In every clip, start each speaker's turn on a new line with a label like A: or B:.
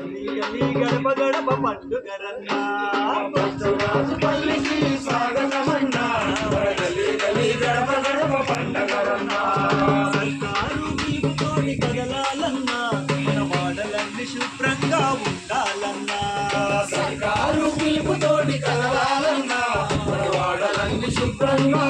A: గల్లీ గడప గడప పండుగరన్నా.
B: పల్లికి స్వాగతమన్నా గడప గడప
A: సర్కారు కదలాలన్నా మన శుభ్రంగా ఉండాలన్నా.
B: సర్కారు పిలుపుతోటి కదలాలన్నా మన వాడలన్నీ శుభ్రంగా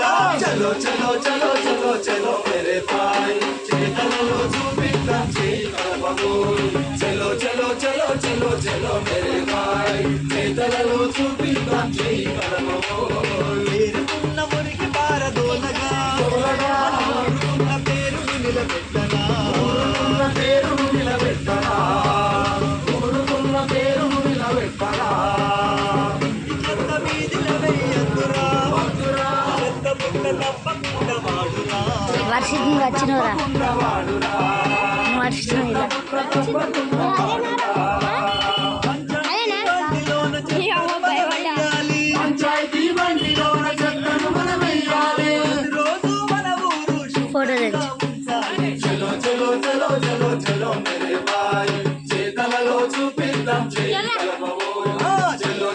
A: గుంచుదాం
B: చలో చలో చలో చలో చలో మేరే పాయ్. చేతలలో చూపిద్దాం చేయి చలో చలో చలో చలో చలో మేరే పాయ్. చేతలలో చూపిద్దాం మనం వెయ్యాలి
A: రోజు మన
C: ఫోటో తెచ్చు
B: చలో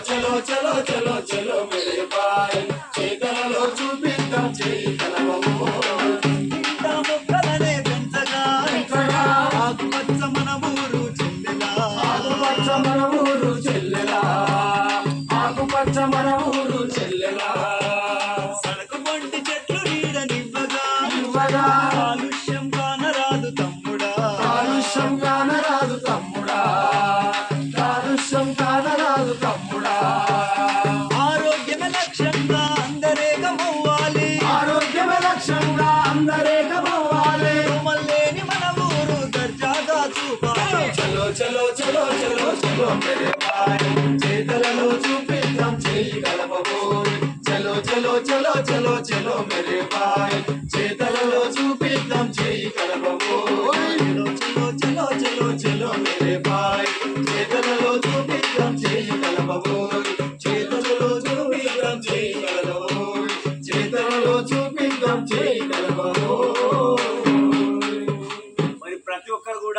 B: చలో చలో చలో
A: ఆకుపచ్చ మన ఊరు
B: చెల్లెలా
A: సడకు పొంటి చెట్లు నీడనివ్వగా
B: ఇవ్వగా
A: కాలుష్యం కానరాదు తమ్ముడా
B: కాలుష్యం కానరాదు తమ్ముడా కాలుష్యం కానరాదు తమ్ముడా
A: ఆరోగ్యమే లక్ష్యంగా అందరేకమవ్వాలి
B: ఆరోగ్యమే లక్ష్యంగా అందరేకమవ్వాలి
A: మల్లేని మన ఊరు దర్జాగా చూపాలి
B: చలో చలో చలో చలో చలో చేతలలో చూపిద్దాం చేయి కలపబోయ్ చలో చలో చలో చలో చలో మెరే బాయ్ చేతల